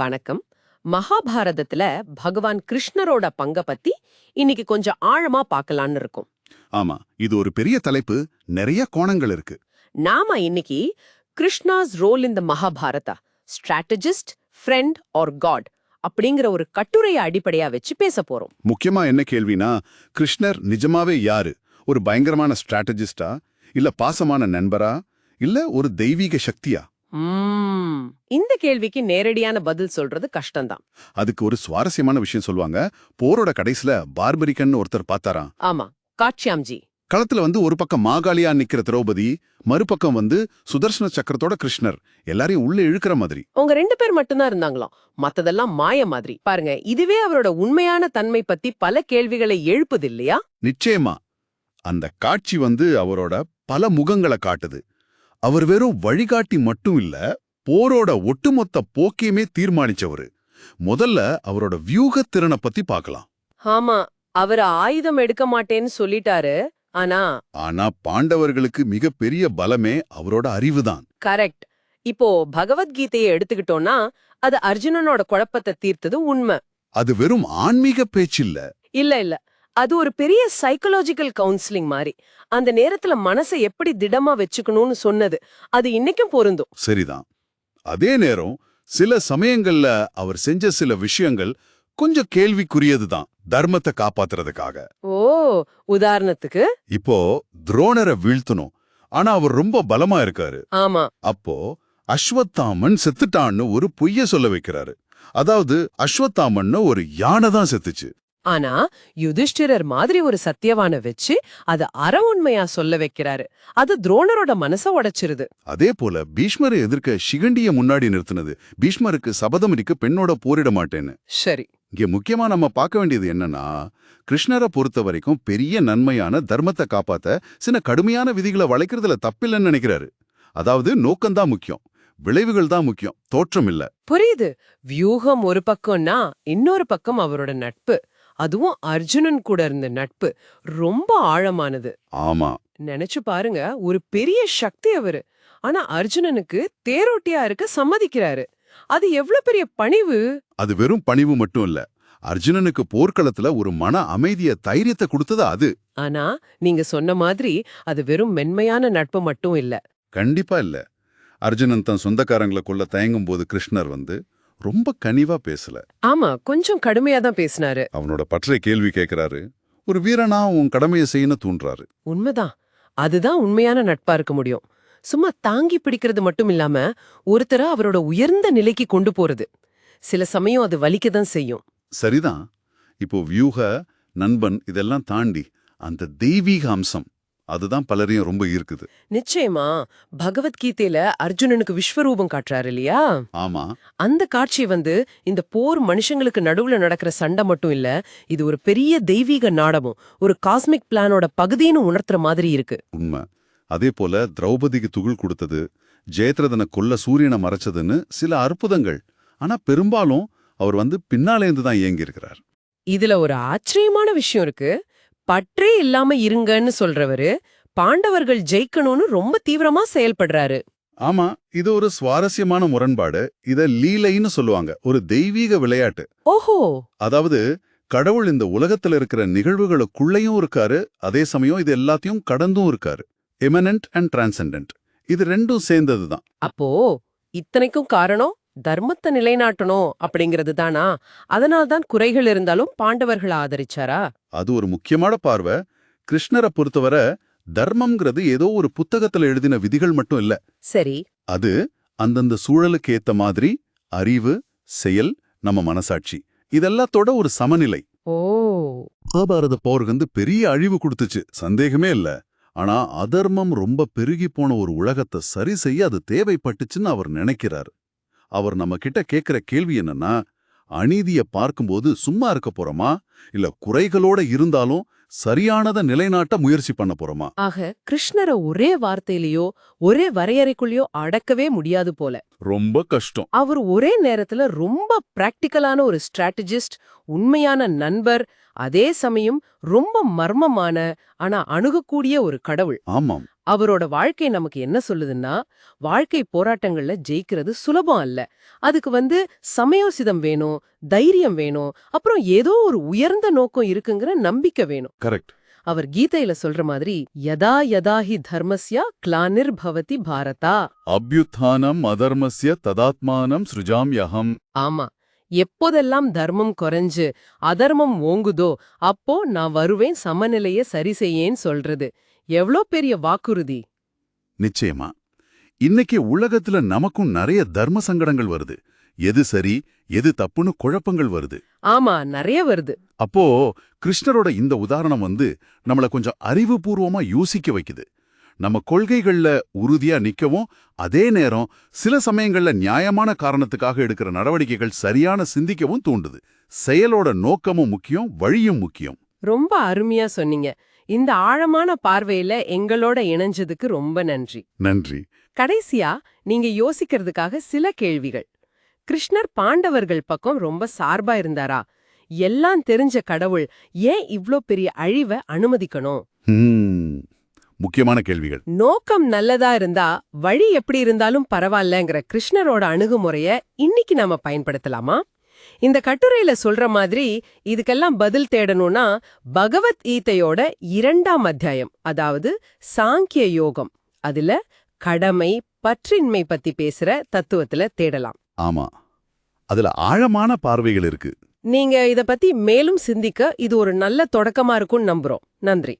வணக்கம். மகாபாரதத்துல பகவான் கிருஷ்ணரோட பங்க பத்தி இன்னைக்கு கொஞ்சம் ஆழமா பார்க்கலாம்னு இருக்கோம். ஆமா இது ஒரு பெரிய தலைப்பு நிறைய கோணங்கள் இருக்கு. நாம இன்னைக்கு Krishna's role in the Mahabharata? Strategist friend or god அப்படிங்கிற ஒரு கட்டுரையை அடிப்படையா வச்சு பேச போறோம். முக்கியமா என்ன கேள்வினா கிருஷ்ணர் நிஜமாவே யாரு? ஒரு பயங்கரமான ஸ்ட்ராட்டஜிஸ்டா இல்ல பாசமான நண்பரா? இல்ல ஒரு தெய்வீக சக்தியா. இந்த கேள்விக்கு நேரடியான பதில் சொல்றது கஷ்டம்தான். அதுக்கு ஒரு சுவாரஸ்யமான விஷயம் சொல்லுவாங்க. போரோட கடைசில பார்பரிக்கன் ஒருத்தர் பார்த்தாராம். ஆமா காட்சியாம்ஜி. களத்துல வந்து ஒரு பக்கம் மாகாளியா நிக்கிற திரௌபதி மறுபக்கம் வந்து சுதர்சன சக்கரத்தோட கிருஷ்ணர். எல்லாரையும் உள்ள இழுக்கிற மாதிரி. அவங்க ரெண்டு பேர் மட்டும்தான் இருந்தாங்களாம். மத்ததெல்லாம் மாய மாதிரி. பாருங்க இதுவே அவரோட உண்மையான தன்மை பத்தி பல கேள்விகளை எழுப்புது இல்லையா? நிச்சயமா. அந்த காட்சி வந்து அவரோட பல முகங்களை காட்டுது. அவர் வெறும் வழிகாட்டி மட்டும் இல்ல போரோட ஒட்டுமொத்த போக்கையுமே தீர்மானிச்சவரு. முதல்ல அவரோட வியூகத் திறனை பத்தி பார்க்கலாம் ஆமா அவர் ஆயுதம் எடுக்க மாட்டேன்னு சொல்லிட்டாரு ஆனா ஆனா பாண்டவர்களுக்கு மிகப்பெரிய பலமே அவரோட அறிவுதான். கரெக்ட். இப்போ பகவத்கீதையை எடுத்துக்கிட்டோம்னா அது அர்ஜுனனோட குழப்பத்தை தீர்த்தது உண்மை. அது வெறும் ஆன்மீக பேச்சில்ல இல்ல இல்ல. அது ஒரு பெரிய சைக்கலாஜிக்கல் கவுன்சிலிங் மாதிரி அந்த நேரத்துல மனசை எப்படி திடமா வச்சுக்கணும்னு சொன்னது அது இன்னைக்கும் பொருந்தும். சரிதான். அதே நேரம் சில சமயங்கள்ல அவர் செஞ்ச சில விஷயங்கள் கொஞ்சம் கேள்விக்குரியதுதான் தர்மத்தை காப்பாத்துறதுக்காக. ஓ உதாரணத்துக்கு? இப்போ துரோணரை வீழ்த்தணும். ஆனா அவர் ரொம்ப பலமா இருக்காரு. ஆமா. அப்போ அஸ்வத்தாமன் செத்துட்டான்னு ஒரு பொய்ய சொல்ல வைக்கிறாரு. அதாவது அஸ்வத்தாமன்னு ஒரு யானை தான் செத்துச்சு. ஆனா யுதிஷ்டிரர் மாதிரி ஒரு சத்தியவான வச்சு அது அற உண்மையா சொல்ல வைக்கிறாரு. அது துரோணரோட மனச உடைச்சிருது. அதே போல பீஷ்மரை எதிர்க்க சிகண்டிய முன்னாடி நிறுத்தினது. பீஷ்மருக்கு சபதம் இருக்கு பெண்ணோட போரிட மாட்டேன்னு. சரி. இங்க முக்கியமா நம்ம பார்க்க வேண்டியது என்னன்னா கிருஷ்ணரை பொறுத்த வரைக்கும் பெரிய நன்மையான தர்மத்தை காப்பாத்த சில கடுமையான விதிகளை வளைக்கிறதுல தப்பில்லைன்னு நினைக்கிறாரு. அதாவது நோக்கம்தான் முக்கியம். விளைவுகள் தான் முக்கியம். தோற்றம் இல்ல. புரியுது. வியூகம் ஒரு பக்கம்னா இன்னொரு பக்கம் அவரோட நட்பு. அதுவும் அர்ஜுனன் கூட இருந்த நட்பு ரொம்ப ஆழமானது. ஆமா. நினைச்சு பாருங்க ஒரு பெரிய சக்தி அவரு. ஆனா அர்ஜுனனுக்கு தேரோட்டியா இருக்க சம்மதிக்கிறாரு. அது எவ்வளவு பெரிய பணிவு? அது வெறும் பணிவு மட்டும் இல்ல. அர்ஜுனனுக்கு போர்க்களத்துல ஒரு மன அமைதிய தைரியத்தை கொடுத்தது அது. ஆனா நீங்க சொன்ன மாதிரி அது வெறும் மென்மையான நட்பு மட்டும் இல்ல. கண்டிப்பா இல்ல. அர்ஜுனன் தன் சொந்தக்காரங்களை கொல்ல தயங்கும் போது கிருஷ்ணர் வந்து ரொம்ப கனிவா பேசல. ஆமா கொஞ்சம் கடுமையா தான் பேசினாரு. அவனோட பற்றை கேள்வி கேட்கிறாரு ஒரு வீரனா உன் கடமையை செய்யணும் தூண்டுறாரு உண்மைதான். அதுதான் உண்மையான நட்பா இருக்க முடியும். சும்மா தாங்கி பிடிக்கிறது மட்டும் இல்லாம ஒருத்தர அவரோட உயர்ந்த நிலைக்கு கொண்டு போறது. சில சமயம் அது வலிக்க தான் செய்யும். சரிதான். இப்போ வியூக நண்பன் இதெல்லாம் தாண்டி அந்த தெய்வீக அம்சம். அதுதான் பலரையும் ரொம்ப ஈர்க்குது. நிச்சயமா. பகவத்கீதையில அர்ஜுனனுக்கு விஸ்வரூபம் காட்டுறாரு இல்லையா? ஆமா. அந்த காட்சி வந்து இந்த போர் மனுஷங்களுக்கு நடுவுல நடக்கிற சண்டை மட்டும் இல்ல இது ஒரு பெரிய தெய்வீக நாடகம். ஒரு காஸ்மிக் பிளானோட பகுதின்னு உணர்த்துற மாதிரி இருக்கு. உண்மை. அதே போல திரௌபதிக்கு துகில் கொடுத்தது ஜெயத்ரதனை கொல்ல சூரியனை மறைச்சதுன்னு சில அற்புதங்கள். ஆனா பெரும்பாலும் அவர் வந்து பின்னாலேந்து தான் இயங்கி இருக்கிறார் இதுல ஒரு ஆச்சரியமான விஷயம் இருக்கு. பற்றே இல்லாம இருங்கன்னு சொல்றவரு பாண்டவர்கள் ஜெயிக்கணும்னு ரொம்ப தீவிரமா செயல்படுறாரு. ஆமா இது ஒரு சுவாரஸ்யமான முரண்பாடு. இத லீலைன்னு சொல்லுவாங்க ஒரு தெய்வீக விளையாட்டு. ஓஹோ! அதாவது கடவுள் இந்த உலகத்துல இருக்கிற நிகழ்வுகளுக்குள்ளேயும் இருக்காரு அதே சமயம் இது எல்லாத்தையும் கடந்தும் இருக்காரு. எமனன்ட் அண்ட் டிரான்செண்டன்ட் இது ரெண்டும் சேர்ந்ததுதான். அப்போ இத்தனைக்கும் காரணம்? தர்மத்தை நிலைநாட்டணும் அப்படிங்கிறது தானா? அதனால்தான் குறைகள் இருந்தாலும் பாண்டவர்கள் ஆதரிச்சாரா? அது ஒரு முக்கியமான பார்வை. கிருஷ்ணரை பொறுத்தவரை தர்மம்ங்கிறது ஏதோ ஒரு புத்தகத்துல எழுதின விதிகள் மட்டும் இல்ல. சரி. அது அந்தந்த சூழலுக்கு ஏத்த மாதிரி அறிவு செயல் நம்ம மனசாட்சி. இதெல்லாத்தோட ஒரு சமநிலை. ஓ. மகாபாரத போர் வந்து பெரிய அழிவு கொடுத்துச்சு. சந்தேகமே இல்ல. ஆனா அதர்மம் ரொம்ப பெருகி போன ஒரு உலகத்தை சரி செய்ய அது தேவைப்பட்டுச்சுன்னு அவர் நினைக்கிறார். அவர் நம்ம கிட்ட கேக்குற கேள்வி என்னன்னா அநீதிய பார்க்கும்போது சும்மா இருக்க போறோமா? இல்ல குறைகளோட இருந்தாலும் சரியானதை நிலைநாட்ட முயற்சி பண்ண போறோமா? ஆக கிருஷ்ணரை ஒரே வார்த்தையிலயோ ஒரே வரையறைக்குள்ளயோ அடக்கவே முடியாது போல. ரொம்ப கஷ்டம். அவர் ஒரே நேரத்துல ரொம்ப பிராக்டிக்கலான ஒரு ஸ்ட்ராட்டஜிஸ்ட் உண்மையான நண்பர் அதே சமயம் ரொம்ப மர்மமான ஆனா அணுகக்கூடிய ஒரு கடவுள். ஆமாம். அவரோட வாழ்க்கை நமக்கு என்ன சொல்லுதுன்னா வாழ்க்கை போராட்டங்கள்ல ஜெயிக்கிறது சுலபம் அல்ல. அதுக்கு வந்து சமயோசிதம் வேணும் தைரியம் வேணும் அப்புறம் ஏதோ ஒரு உயர்ந்த நோக்கம் இருக்குங்கிற நம்பிக்கை வேணும். கரெக்ட். அவர் கீதையில சொல்ற மாதிரி யதா யதா ஹி தர்மஸ்ய கிளானிர் பவதி பாரதா. அபியுத்தானம் அதர்மஸ்ய ததாத்மானம் சிருஜாம்யகம் ஆமா. எப்போதெல்லாம் தர்மம் குறைஞ்சு அதர்மம் ஓங்குதோ அப்போ நான் வருவேன் சமநிலைய சரி செய்யேன்னு சொல்றது. எவ்ளோ பெரிய வாக்குறுதி? நிச்சயமா. இன்னைக்கு உலகத்துல நமக்கும் நிறைய தர்ம சங்கடங்கள் வருது. எது சரி எது தப்புன்னு குழப்பங்கள் வருது. ஆமா நிறைய வருது. அப்போ கிருஷ்ணரோட இந்த உதாரணம் வந்து நம்மள கொஞ்சம் அறிவுபூர்வமா யோசிக்க வைக்குது. நம்ம கொள்கைகள்ல உறுதியா நிக்கவும் அதே நேரம் சில சமயங்கள்ல நியாயமான காரணத்துக்காக எடுக்கிற நடவடிக்கைகள் சரியான சிந்திக்கவும் தூண்டுது. செயலோட நோக்கமும் முக்கியம் வழியும் முக்கியம். ரொம்ப அருமையா சொன்னீங்க. இந்த ஆழமான பார்வையில எங்களோட இணைஞ்சதுக்கு ரொம்ப நன்றி. நன்றி. கடைசியா நீங்க யோசிக்கிறதுக்காக சில கேள்விகள். கிருஷ்ணர் பாண்டவர்கள் பக்கம் ரொம்ப சார்பா இருந்தாரா? எல்லாம் தெரிஞ்ச கடவுள் ஏன் இவ்ளோ பெரிய அழிவை அனுமதிக்கணும்? முக்கியமான கேள்விகள். நோக்கம் நல்லதா இருந்தா வழி எப்படி இருந்தாலும் பரவாயில்லங்கிற கிருஷ்ணரோட அணுகுமுறைய இன்னைக்கு நாம பயன்படுத்தலாமா? இந்த கட்டுரையில சொல்ற மாதிரி இதுக்கெல்லாம் பதில் தேடணும்னா பகவத் கீதையோட இரண்டாம் அத்தியாயம் அதாவது சாங்கிய யோகம். அதுல கடமை பற்றின்மை பத்தி பேசுற தத்துவத்துல தேடலாம். ஆமா. அதுல ஆழமான பார்வைகள் இருக்கு. நீங்க இத பத்தி மேலும் சிந்திக்க இது ஒரு நல்ல தொடக்கமா இருக்கும்னு நம்புறோம். நன்றி.